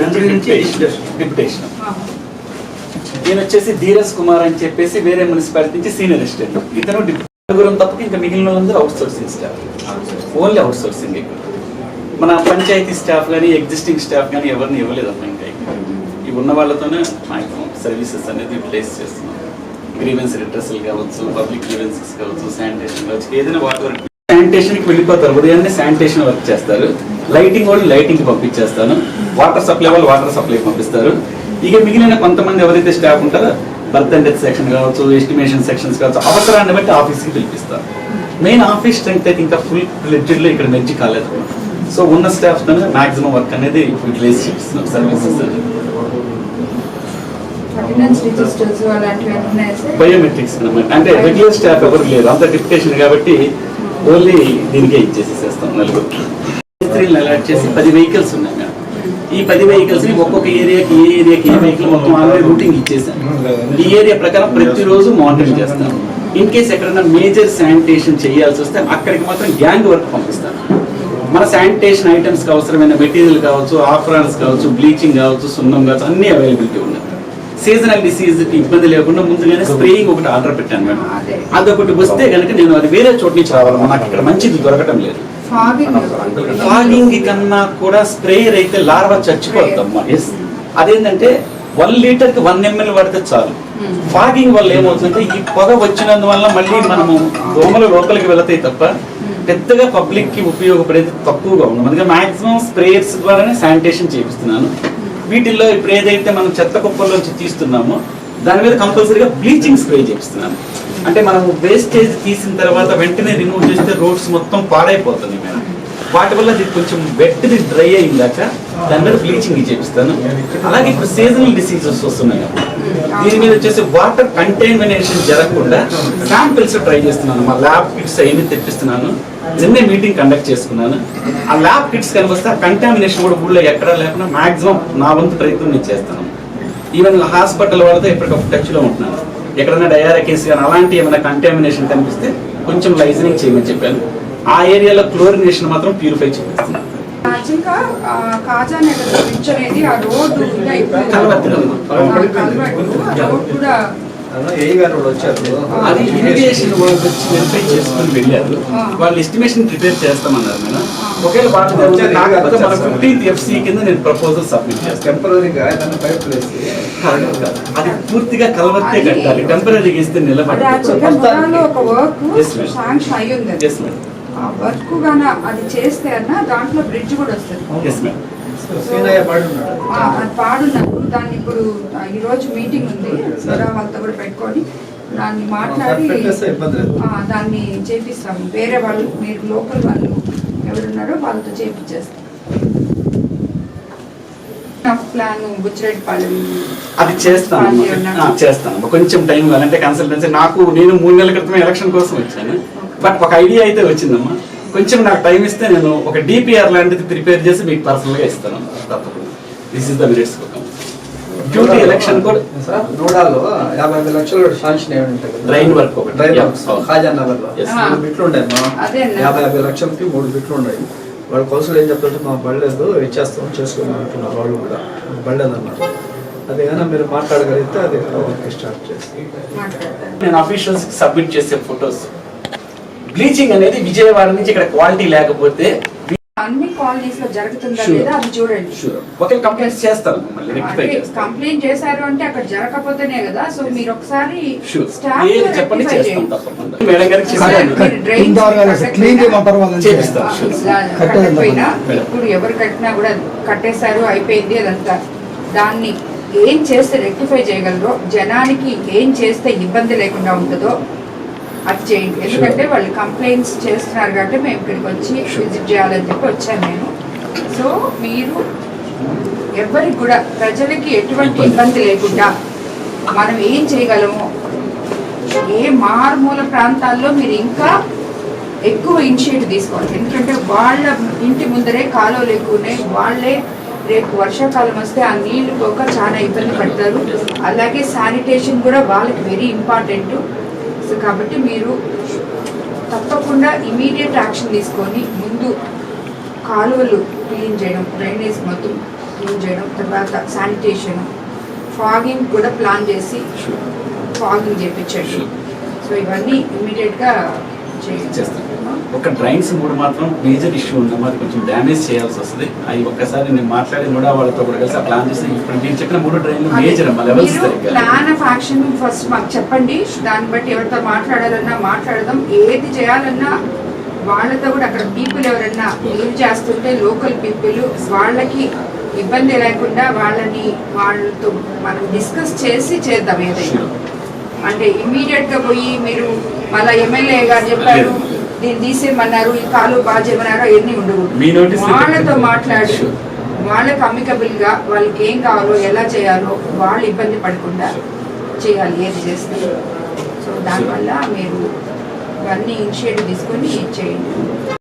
Deputation ఈయన వచ్చేసి ధీరజ్ కుమార్ అని చెప్పేసి వేరే మున్సిపాలిటీ నుంచి సీనియర్ అసిస్టెంట్. ఇతను డిప్యూటీ నలుగురం తప్పక ఇంకా మిగిలిన వాళ్ళందరూ out sourcing staff only out sourcing మన పంచాయతీ స్టాఫ్ కానీ ఎగ్జిస్టింగ్ స్టాఫ్ కానీ ఎవరిని ఇవ్వలేదమ్మా ఇంకా ఈ ఉన్న వాళ్ళతోనే మాక్సిమం సర్వీసెస్ అనేది యూటిలైజ్ చేస్తున్నాం. గ్రీవెన్స్ రిట్రసల్ కావచ్చు పబ్లిక్ గ్రీవెన్సెస్ కావచ్చు శానిటేషన్ కావచ్చు ఏదైనా వాటి వర్క్ శానిటేషన్కి వెళ్ళిపోతారు. ఉదయాన్నే శానిటేషన్ వర్క్ చేస్తారు. లైటింగ్ వాళ్ళు లైటింగ్ పంపించేస్తాను. వాటర్ సప్లై వాళ్ళు వాటర్ సప్లై పంపిస్తారు. ఇక మిగిలిన కొంతమంది ఎవరైతే స్టాఫ్ ఉంటారో బర్త్ అండ్ డెత్ సెక్షన్ కావచ్చు ఎస్టిమేషన్ సెక్షన్స్ కావచ్చు అవసరాన్ని బట్టి ఆఫీస్కి పిలిపిస్తారు. మెయిన్ ఆఫీస్ స్ట్రెంగ్త్ అయితే ఇంకా ఫుల్ ఫ్లెడ్జ్డ్లో ఇక్కడ మెచ్చి కాలేదు. సో ఉన్న స్టాఫ్ తోనే మాక్సిమం వర్క్ అనేది యూటిలైజ్ చేస్తున్నాం సర్వీసెస్ బయోమెట్రిక్స్ అన్నమాట. అంటే రెగ్యులర్ స్టాఫ్ ఎవరు లేరు. అంత డిప్యుటేషన్ కాబట్టి ఓన్లీ దీనికే ఇచ్చేసేస్తాం నలుగురు. స్త్రీలను అలాట్ చేసి పది వెహికల్స్ ఉన్నాయి మేడం. ఈ పది వెహికల్స్ని ఒక్కొక్క ఏరియాకి ఏ ఏరియాకి ఏ వెహికల్ మొత్తం ఆల్రెడీ రూటింగ్ ఇచ్చేసాను ఈ ఏరియా ప్రకారం ప్రతిరోజు మానిటరింగ్ చేస్తాను ఇన్ కేస్ ఎక్కడైనా మేజర్ శానిటేషన్ చేయాల్సి వస్తే అక్కడికి మాత్రం గ్యాంగ్ వర్క్ పంపిస్తాను మన శానిటేషన్ ఐటమ్స్కి అవసరమైన మెటీరియల్ కావచ్చు ఆఫ్రాన్స్ కావచ్చు బ్లీచింగ్ కావచ్చు సున్నం కావచ్చు అన్ని అవైలబిలిటీ ఉన్నాయి. సీజనల్ డిసీజ్కి ఇబ్బంది లేకుండా ముందుగానే స్ప్రేయింగ్ ఒకటి ఆర్డర్ పెట్టాను మేడం. అదే. అదొకటి వస్తే కనుక నేను అది వేరే చోటు నుంచి రావాలమ్మా. నాకు ఇక్కడ మంచిది దొరకటం లేదు. ఫాగింగ్ కన్నా కూడా స్ప్రేయర్ అయితే లార్వా చచ్చిపోద్దమ్మా. ఎస్ అదేంటంటే వన్ లీటర్కి వన్ ఎంఎల్ పడితే చాలు. ఫాగింగ్ వల్ల ఏమవుతుందంటే ఈ పొగ వచ్చినందువల్ల మళ్ళీ మనము దోమలు లోపలికి వెళతాయి తప్ప పెద్దగా పబ్లిక్కి ఉపయోగపడేది తక్కువగా ఉంది అందుకే మాక్సిమం స్ప్రేయర్స్ ద్వారానే శానిటేషన్ చేపిస్తున్నాను. వీటిల్లో ఇప్పుడు ఏదైతే మనం చెత్త కుప్పల్లోంచి తీస్తున్నామో దాని మీద కంపల్సరీగా బ్లీచింగ్ స్ప్రే చేపిస్తున్నాను. అంటే మనం వేస్టేజ్ తీసిన తర్వాత వెంటనే రిమూవ్ చేస్తే రోడ్స్ మొత్తం పాడైపోతుంది మేడం. వాటి వల్ల అది కొంచెం వెట్ది డ్రై అయిందాక దాని మీద బ్లీచింగ్ చేపిస్తాను. అలాగే ఇప్పుడు సీజనల్ డిసీజెస్ వస్తున్నాయి. కదా. దీని మీద వచ్చేసి వాటర్ కంటైమినేషన్ జరగకుండా శాంపిల్స్ ట్రై చేస్తున్నాను. మా ల్యాబ్ కిట్స్ అవన్నీ తెప్పిస్తున్నాను. నిన్నే మీటింగ్ కండక్ట్ చేసుకున్నాను. ఆ ల్యాబ్ కిట్స్ కనిపిస్తే ఆ కంటామినేషన్ కూడా ఊళ్ళో ఎక్కడా లేకుండా మాక్సిమం నా వంతు ప్రయత్నం నేను చేస్తాను. ఈవెన్ హాస్పిటల్ వాళ్ళతో ఎప్పటికప్పుడు టచ్లో ఉంటున్నాను. ఎక్కడైనా డయారా కేసు కానీ అలాంటి ఏమైనా కంటామినేషన్ కనిపిస్తే కొంచెం లైజనింగ్ చేయమని చెప్పాను. ఆ ఏరియాలో క్లోరినేషన్ మాత్రం ప్యూరిఫై చేస్తాను. ఆ, కాజా నగర్ బ్రిడ్జ్ అనేది ఆ రోడ్డు ఇంకా ఇప్పుడు రోడ్ కూడా అది ఇరిగేషన్ వర్క్ వచ్చి వెరిఫై చేసుకుని వెళ్ళారు. వాళ్ళు ఎస్టిమేషన్ ప్రిపేర్ చేస్తామన్నారు మేడం. ఒకవేళ వాళ్ళు వచ్చారు, మన. ఫిఫ్టీన్త్ ఎఫ్సి కింద నేను ప్రపోజల్ సబ్మిట్ చేస్తాను. టెంపరీగా పైప్ అది పూర్తిగా కలవత్తే అది- కట్టాలి. టెంపరీగా ఇస్తే నిలబడి ఒక వర్క్. శాంక్షన్ ఆ వర్క్ గాన అది చేస్తే అన్న దాంట్లో బ్రిడ్జ్ కూడా వస్తుంది. పాడున్నప్పుడు దాన్ని ఇప్పుడు ఈ రోజు మీటింగ్ ఉంది. సరే వాళ్ళతో కూడా పెట్టుకొని దాన్ని మాట్లాడి దాన్ని చేపిస్తాము. వేరే వాళ్ళు మీరు లోకల్ వాళ్ళు ఎవరున్నారో వాళ్ళతో చేపించేస్తాం అది చేస్తాను. చేస్తాను. కొంచెం టైం కావాలంటే కన్సల్టెన్సీ నాకు నేను మూడు నెలల క్రితం ఎలక్షన్ కోసం వచ్చాను. బట్ ఒక ఐడియా అయితే వచ్చిందమ్మా. కొంచెం నాకు టైం ఇస్తే నేను ఒక డిపిఆర్ లాంటిది ప్రిపేర్ చేసి మీకు పర్సనల్గా ఇస్తాను. తప్పకుండా. This is the minutes duty election కూడా సార్ నోడాలో యాభై ఐదు లక్షలు శాంక్షన్ అయి ఉంటాయి కదా. Drain work ఒకటి. Drain Yeah. వర్క్ ఖాజా నగర్లో Yes. మూడు బిట్లు ఉండే. యాభై యాభై లక్షలకి మూడు బిట్లు ఉన్నాయి వాళ్ళ కౌన్సిల్ ఏం చెప్తుంటే మా బళ్ళలేదు ఇచ్చేస్తాం చేసుకోమని అంటున్నారు వాళ్ళు కూడా. బళ్ళలేదు అన్నారు. అది కానీ మీరు మాట్లాడగలిగితే అది వర్క్ స్టార్ట్ చేసి. నేను అఫీషియల్స్ సబ్మిట్ చేసే ఫొటోస్ బ్లీచింగ్ అనేది విజయవాడ నుంచి ఇక్కడ క్వాలిటీ లేకపోతే అన్ని కాలనీస్లో జరుగుతుందా. లేదా అది చూడండి. ఒకే కంప్లైంట్స్ చేస్తాను మళ్ళీ రెక్టిఫై అంటే చేస్తాను కంప్లైంట్ చేశారు అంటే అక్కడ జరగకపోతేనే కదా సో మీరు ఒకసారి చెప్పండి చేస్తాం తప్పకుండా. మేడం గారికి. ఇప్పుడు ఎవరు కట్టినా కూడా కట్టేశారు అయిపోయింది అదంతా. దాన్ని ఏం చేస్తే రెక్టిఫై చేయగలరో జనానికి ఏం చేస్తే ఇబ్బంది లేకుండా ఉంటుందో అది చేయండి. ఎందుకంటే వాళ్ళు కంప్లైంట్స్ చేస్తున్నారు కాబట్టి మేము ఇక్కడికి వచ్చి విజిట్ చేయాలని చెప్పి వచ్చాను నేను. సో మీరు ఎవరికి కూడా ప్రజలకి ఎటువంటి ఇబ్బంది లేకుండా మనం ఏం చేయగలము ఏ మారుమూల ప్రాంతాల్లో మీరు ఇంకా ఎక్కువ ఇనిషియేటివ్ తీసుకోవాలి. ఎందుకంటే వాళ్ళ ఇంటి ముందరే కాలువలు ఎక్కువ ఉన్నాయి. వాళ్ళే రేపు వర్షాకాలం వస్తే ఆ నీళ్ళు పోక చాలా ఇబ్బంది పడతారు. అలాగే శానిటేషన్ కూడా వాళ్ళకి వెరీ ఇంపార్టెంట్ కాబట్టి మీరు తప్పకుండా ఇమీడియట్ యాక్షన్ తీసుకొని ముందు కాలువలు క్లీన్ చేయడం డ్రైనేజ్ మొత్తం క్లీన్ చేయడం తర్వాత శానిటేషన్ ఫాగింగ్ కూడా ప్లాన్ చేసి. ఫాగింగ్ చేయించండి. సో ఇవన్నీ ఇమీడియట్ చేస్తాను. ఒక డ్రైన్స్ కూడా మాత్రం మేజర్ ఇష్యూ ఉందమ్మా అది కొంచెం డ్యామేజ్ చేయాల్సి వస్తుంది. అవి ఒక్కసారి నేను మాట్లాడి కూడా వాళ్ళతో కూడా కలిసి ప్లాన్ చేసి ఇప్పుడు మీరు చెప్పిన మూడు డ్రైన్లు మేజర్ అమ్మా levels plan of action first మాకు చెప్పండి. దాన్ని బట్టి ఎవరితో మాట్లాడాలన్నా మాట్లాడదాం. ఏది చేయాలన్నా వాళ్ళతో కూడా అక్కడ పీపుల్ ఎవరన్నా లీవ్ చేస్తుంటే లోకల్ పీపుల్ వాళ్ళకి ఇబ్బంది లేకుండా వాళ్ళని వాళ్ళతో మనం డిస్కస్ చేసి చేద్దాం ఏదైనా. అంటే ఇమ్మీడియట్గా పోయి మీరు మళ్ళా ఎమ్మెల్యే గారు చెప్పారు. దీన్ని తీసేయమన్నారు. ఈ కాలు అవన్నీ మీ ఉండవు వాళ్ళతో. మాట్లాడి. వాళ్ళకి అమికబుల్గా వాళ్ళకి ఏం కావాలో ఎలా చేయాలో వాళ్ళు ఇబ్బంది పడకుండా చేయాలి ఏది చేస్తారు సో దానివల్ల మీరు ఇవన్నీ ఇనిషియేటివ్ తీసుకొని చేయండి.